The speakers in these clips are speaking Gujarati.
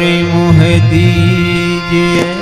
કરી મોહે દીજે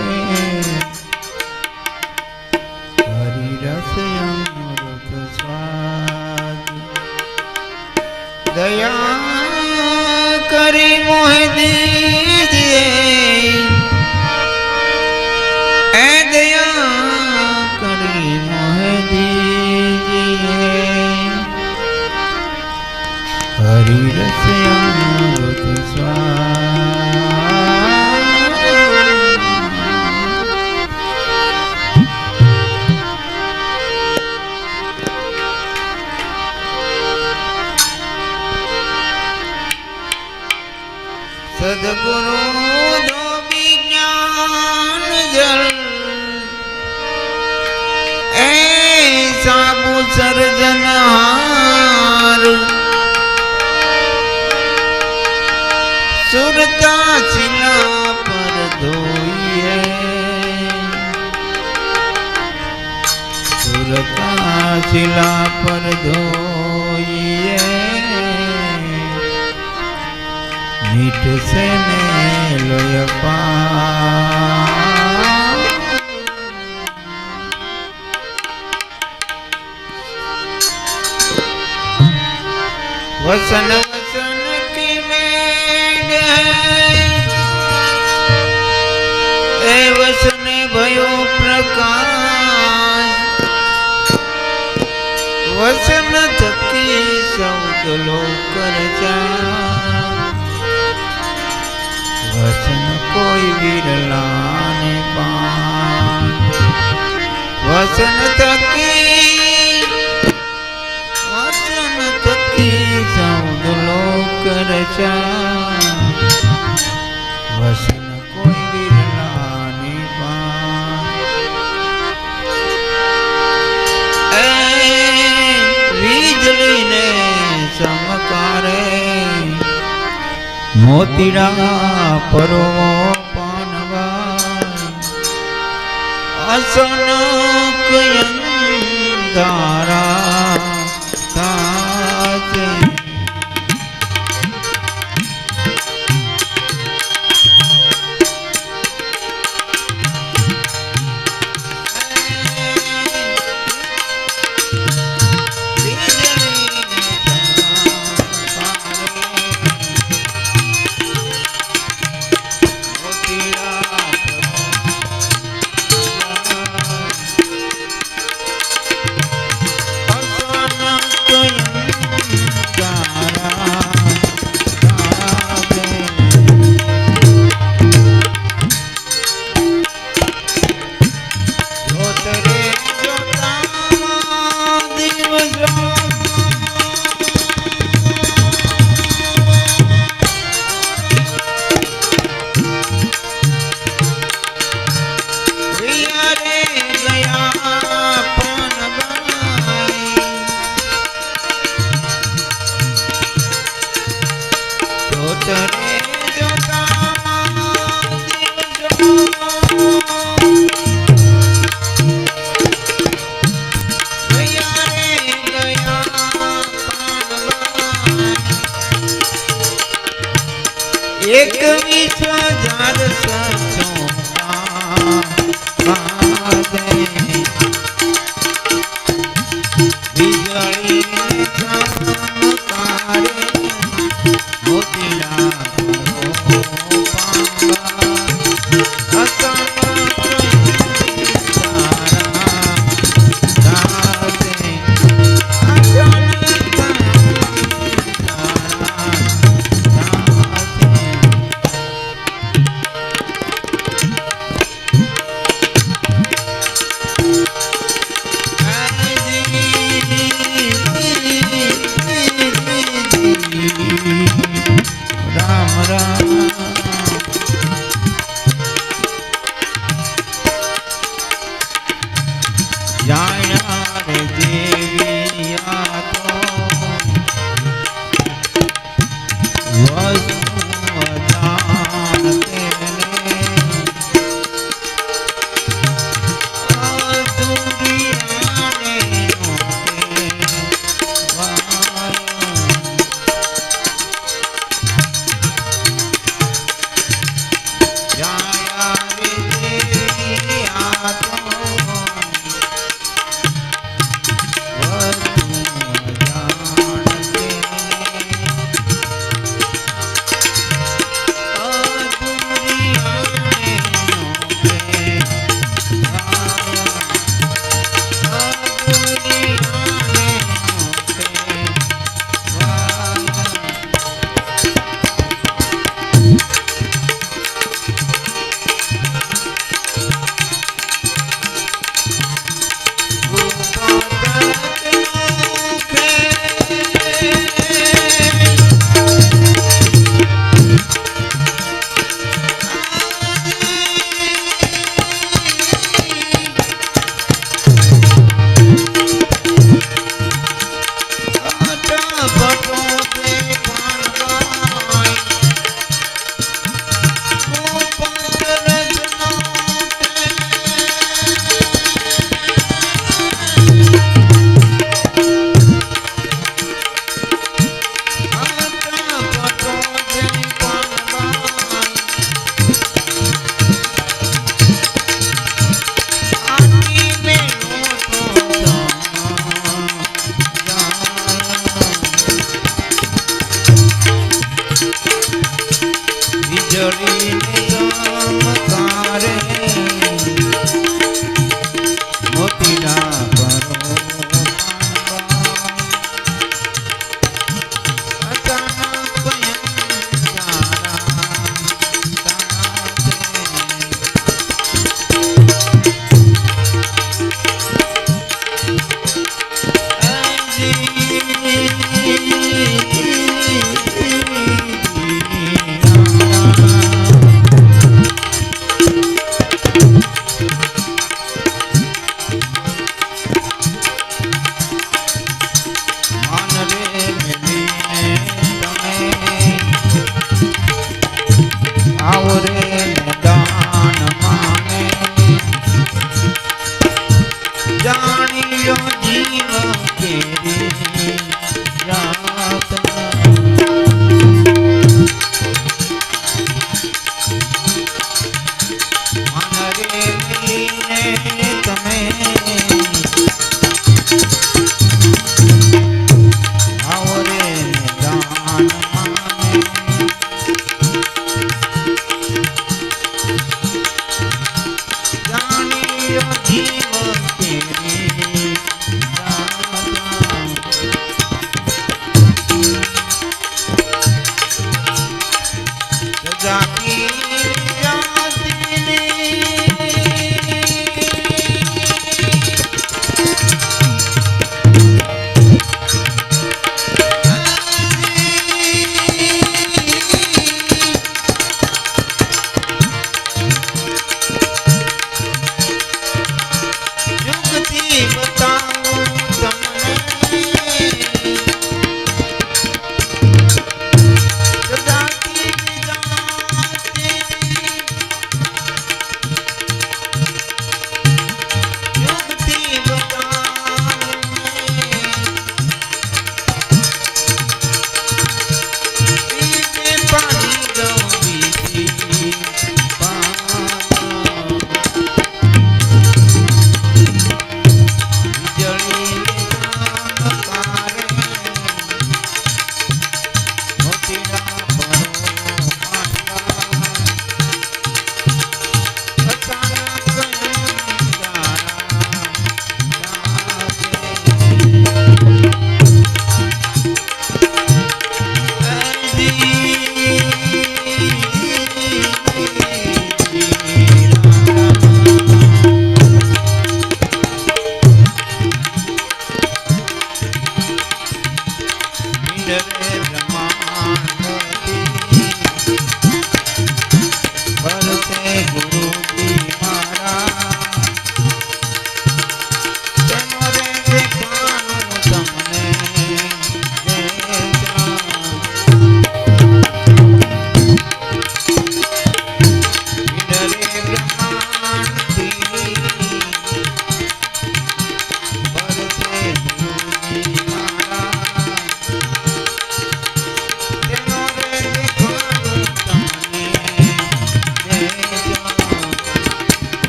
શિલા પર ધોઈએ. મીઠ સે વસન વસન વસન થકી સૌદ લોક વસન કોઈ વિરલાને પાન વસન થકી વસન થકી સૌદ લોક રચા મોતીડા પરો પાનવા અસનક અંધારા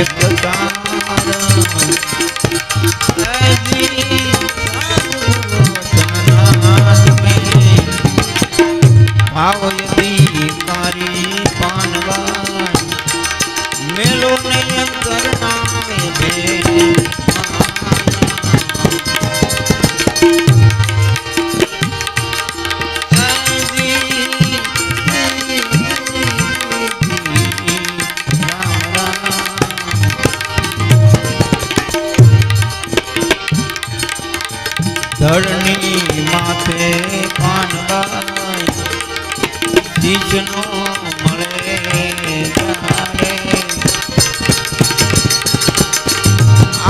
એકતા ધરણી માથે પાનબાઈ ચીજનો મળે તારે.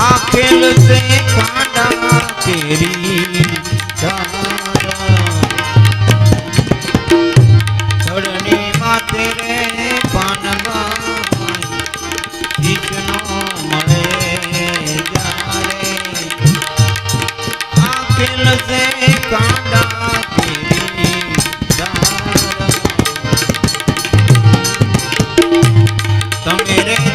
આખેલ છે કાંડા તેરી તમે રે